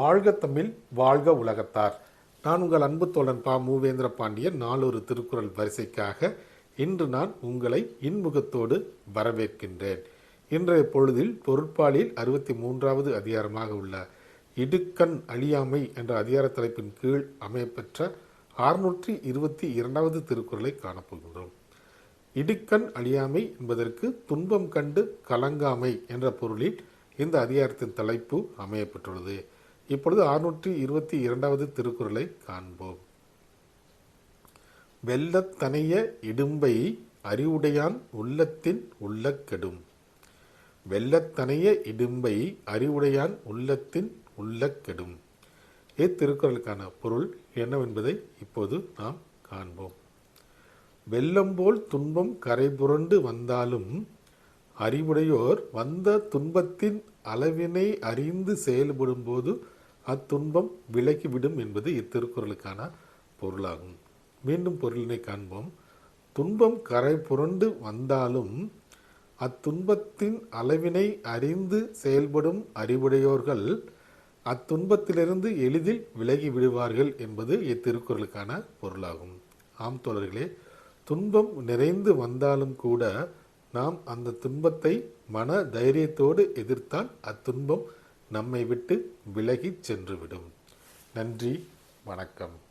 வாழ்க தமிழ் வாழ்க உலகத்தார். நான் உங்கள் அன்பு தோழன் பா. மூவேந்திர பாண்டியன். நாளொரு திருக்குறள் வரிசைக்காக இன்று நான் உங்களை இன்முகத்தோடு வரவேற்கின்றேன். இன்றைய பொழுதில் பொருட்பாலில் அறுபத்தி மூன்றாவது அதிகாரமாக உள்ள இடுக்கண் அழியாமை என்ற அதிகார தலைப்பின் கீழ் அமையப்பெற்ற அறுநூற்றி இருபத்தி இரண்டாவது திருக்குறளை காணப்போகின்றோம். இடுக்கண் அழியாமை என்பதற்கு துன்பம் கண்டு கலங்காமை என்ற பொருளில் இந்த அதிகாரத்தின் தலைப்பு அமையப்பட்டுள்ளது இப்பொழுது அறுநூற்றி இருபத்தி இரண்டாவது திருக்குறளை காண்போம். வெள்ளத்தனைய இடும்பை அறிவுடையான் உள்ளத்தின் உள்ள கெடும் வெள்ளத்தனைய இடும்பை அறிவுடையான் உள்ளத்தின் உள்ள கெடும் இத்திருக்குறளுக்கான பொருள் என்னவென்பதை இப்போது நாம் காண்போம். வெள்ளம் போல் துன்பம் கரைபுரண்டு வந்தாலும் அறிவுடையோர் வந்த துன்பத்தின் அளவினை அறிந்து செயல்படும் போது அத்துன்பம் விலகிவிடும் என்பது இத்திருக்குறளுக்கான பொருளாகும். மீண்டும் பொருளினை காண்போம். துன்பம் கரை புரண்டு வந்தாலும் அத்துன்பத்தின் அளவினை அறிந்து செயல்படும் அறிவுடையோர்கள் அத்துன்பத்திலிருந்து எளிதில் விலகி விடுவார்கள் என்பது இத்திருக்குறளுக்கான பொருளாகும். ஆம் தோழர்களே துன்பம் நிறைந்து வந்தாலும் கூட நாம் அந்த துன்பத்தை மன தைரியத்தோடு எதிர்த்தால் அத்துன்பம் நம்மை விட்டு விலகிச் சென்றுவிடும். நன்றி வணக்கம்.